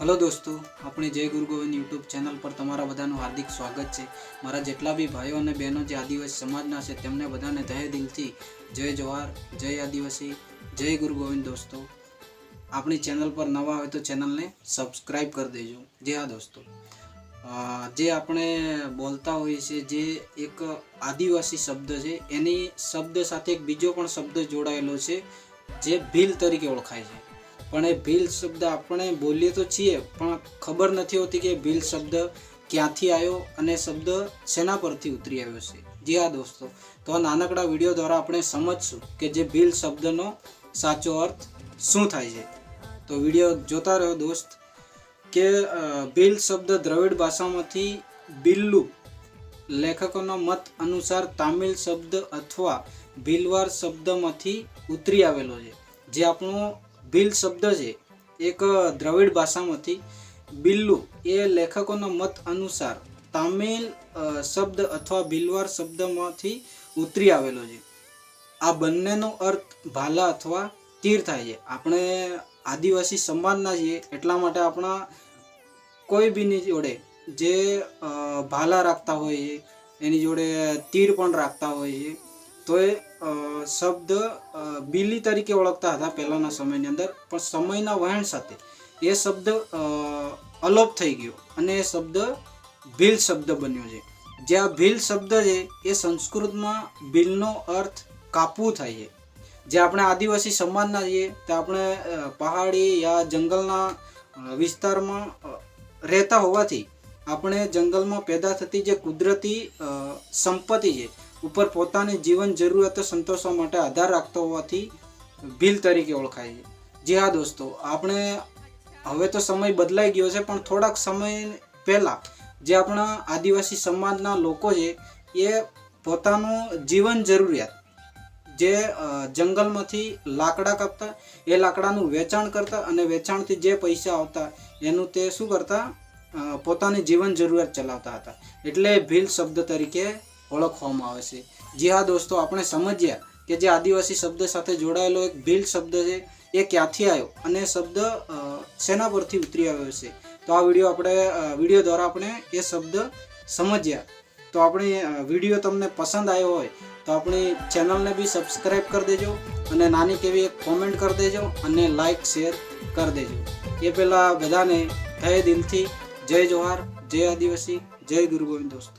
Hello દોસ્તો, આપણી જય ગુરુ ગોવિંદ યુટ્યુબ ચેનલ પર તમારા બધાનું હાર્દિક સ્વાગત છે. મારા જેટલા બી ભાઈઓ અને બહેનો જે આદિવાસી સમાજના છે, તેમને બધાને તહે દિલથી જય જવાહર, જય આદિવાસી, જય ગુરુ ગોવિંદ દોસ્તો. આપણી ચેનલ પર નવા હોય તો ચેનલને સબસ્ક્રાઈબ કરી દેજો. જે હા દોસ્તો. જે આપણે બોલતા હોઈએ છીએ, જે એક આદિવાસી શબ્દ છે, એની શબ્દ સાથે એક બીજો પણ શબ્દ જોડાયેલો છે, જે ભીલ તરીકે ઓળખાય છે. પણ એ ભીલ શબ્દ આપણે બોલીએ તો છીએ, પણ ખબર નથી હોતી કે ભીલ શબ્દ ક્યાંથી આવ્યો અને શબ્દ શેના પરથી ઉતરી આવ્યો છે. જી હા દોસ્તો, તો નાનકડા વીડિયો દ્વારા આપણે સમજશું કે જે ભીલ શબ્દનો સાચો અર્થ શું થાય છે. તો વીડિયો જોતા રહ્યો દોસ્ત, કે ભીલ શબ્દ દ્રવિડ ભાષામાંથી બિલ્લુ લેખકોના મત અનુસાર તામિલ શબ્દ અથવા ભીલવાર શબ્દમાંથી ઉતરી આવેલો છે. જે આપણો ભીલ શબ્દ છે. એક દ્રવિડ ભાષામાંથી બિલ્લુ એ લેખકોના મત અનુસાર તામિલ શબ્દ અથવા ભીલવાર શબ્દમાંથી ઉતરી આવેલો છે. આ બંનેનો અર્થ ભાલા અથવા તીર થાય છે. આપણે આદિવાસી સમાજના છીએ એટલા માટે આપણા કોઈ બીની જોડે જે ભાલા રાખતા છે એની જોડે તીર પણ રાખતા છે તો એ શબ્દ બિલી તરીકે ઓળખતા હતા પહેલાંના સમયની અંદર, પણ સમયના વહેણ સાથે એ શબ્દ અલોપ થઈ ગયો અને એ શબ્દ ભીલ શબ્દ બન્યો છે. જે આ ભીલ શબ્દ છે, એ સંસ્કૃતમાં ભીલનો અર્થ કાપવું થાય છે. જે આપણે આદિવાસી સમાજના છીએ, તે આપણે પહાડી યા જંગલના વિસ્તારમાં રહેતા હોવાથી આપણે જંગલમાં પેદા થતી જે કુદરતી સંપત્તિ છે ઉપર પોતાની જીવન જરૂરિયાતો સંતોષવા માટે આધાર રાખતો હોવાથી ભીલ તરીકે ઓળખાય છે. જી હા દોસ્તો, આપણે હવે તો સમય બદલાઈ ગયો છે, પણ થોડાક સમય પહેલાં જે આપણા આદિવાસી સમાજના લોકો છે, એ પોતાનું જીવન જરૂરિયાત જે જંગલમાંથી લાકડા કાપતા, એ લાકડાનું વેચાણ કરતા અને વેચાણથી જે પૈસા આવતા, એનું તે શું કરતા પોતાની જીવન જરૂરિયાત ચલાવતા હતા. એટલે ભીલ શબ્દ તરીકે ઓળખવામાં આવે છે. જી હા દોસ્તો, આપણે સમજ્યા કે જે આદિવાસી શબ્દ સાથે જોડાયેલો એક ભીલ શબ્દ છે, એ ક્યાંથી આવ્યો અને શબ્દ શેના પરથી ઉતરી આવ્યો છે. તો આ વીડિયો આપણે વીડિયો દ્વારા આપણે એ શબ્દ સમજ્યા તો આપણે વીડિયો તમને પસંદ આવ્યો હોય, તો આપણી ચેનલને બી સબસ્ક્રાઈબ કરી દેજો અને નાની કેવી એક કોમેન્ટ કરી દેજો અને લાઈક, શેર કરી દેજો. એ પહેલાં બધાને તહે દિલથી, જય જોહાર, જય આદિવાસી, જય ગુરુ ગોવિંદ દોસ્તો.